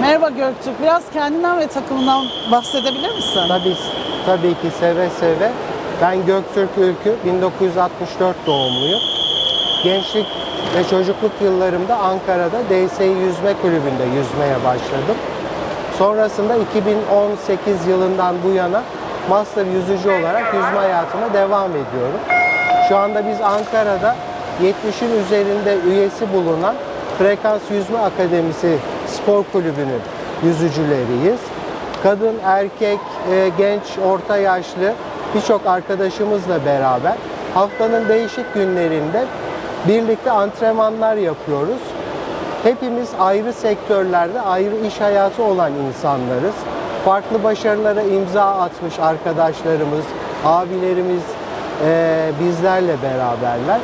Merhaba Göktürk. Biraz kendinden ve takımından bahsedebilir misin? Tabii, tabii ki seve seve. Ben Göktürk Ülkü, 1964 doğumluyum. Gençlik ve çocukluk yıllarımda Ankara'da DSİ Yüzme Kulübü'nde yüzmeye başladım. Sonrasında 2018 yılından bu yana master yüzücü olarak yüzme hayatıma devam ediyorum. Şu anda biz Ankara'da 70'in üzerinde üyesi bulunan Frekans Yüzme Akademisi Spor Kulübü'nün yüzücüleriyiz. Kadın, erkek, e, genç, orta yaşlı birçok arkadaşımızla beraber haftanın değişik günlerinde birlikte antrenmanlar yapıyoruz. Hepimiz ayrı sektörlerde ayrı iş hayatı olan insanlarız. Farklı başarılara imza atmış arkadaşlarımız, abilerimiz eee, bizlerle beraberler.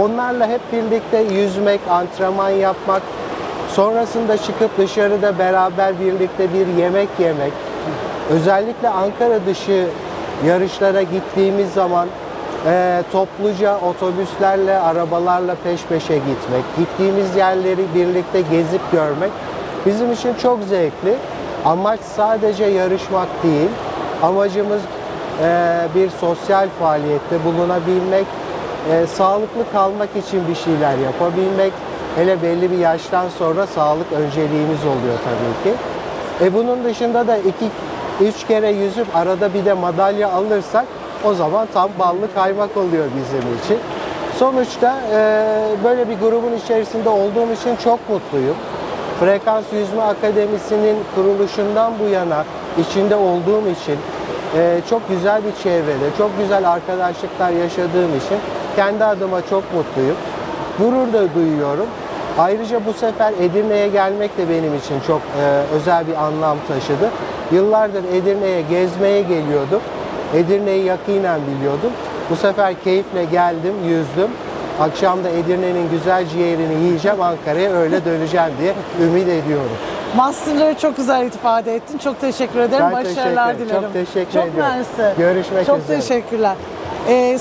Onlarla hep birlikte yüzmek, antrenman yapmak, sonrasında çıkıp dışarıda beraber birlikte bir yemek yemek, özellikle Ankara dışı yarışlara gittiğimiz zaman eee, topluca otobüslerle, arabalarla peş peşe gitmek, gittiğimiz yerleri birlikte gezip görmek bizim için çok zevkli. Amaç sadece yarışmak değil, amacımız eee, bir sosyal faaliyette bulunabilmek, eee, sağlıklı kalmak için bir şeyler yapabilmek, hele belli bir yaştan sonra sağlık önceliğimiz oluyor tabii ki. E bunun dışında da iki, üç kere yüzüp arada bir de madalya alırsak o zaman tam ballı kaymak oluyor bizim için. Sonuçta e, böyle bir grubun içerisinde olduğum için çok mutluyum. Frekans Yüzme Akademisi'nin kuruluşundan bu yana içinde olduğum için e, çok güzel bir çevrede, çok güzel arkadaşlıklar yaşadığım için kendi adıma çok mutluyum. Gurur da duyuyorum. Ayrıca bu sefer Edirne'ye gelmek de benim için çok e, özel bir anlam taşıdı. Yıllardır Edirne'ye gezmeye geliyordum. Edirne'yi yakinen biliyordum. Bu sefer keyifle geldim, yüzdüm. Akşam da Edirne'nin güzel ciğerini yiyeceğim, Ankara'ya öyle döneceğim diye ümit ediyorum. Master'ları çok güzel ifade ettin. Çok teşekkür ederim. Ben teşekkür Başarılar ederim. dilerim. Çok teşekkür çok ediyorum. mersi. Görüşmek çok üzere. teşekkürler. Ee,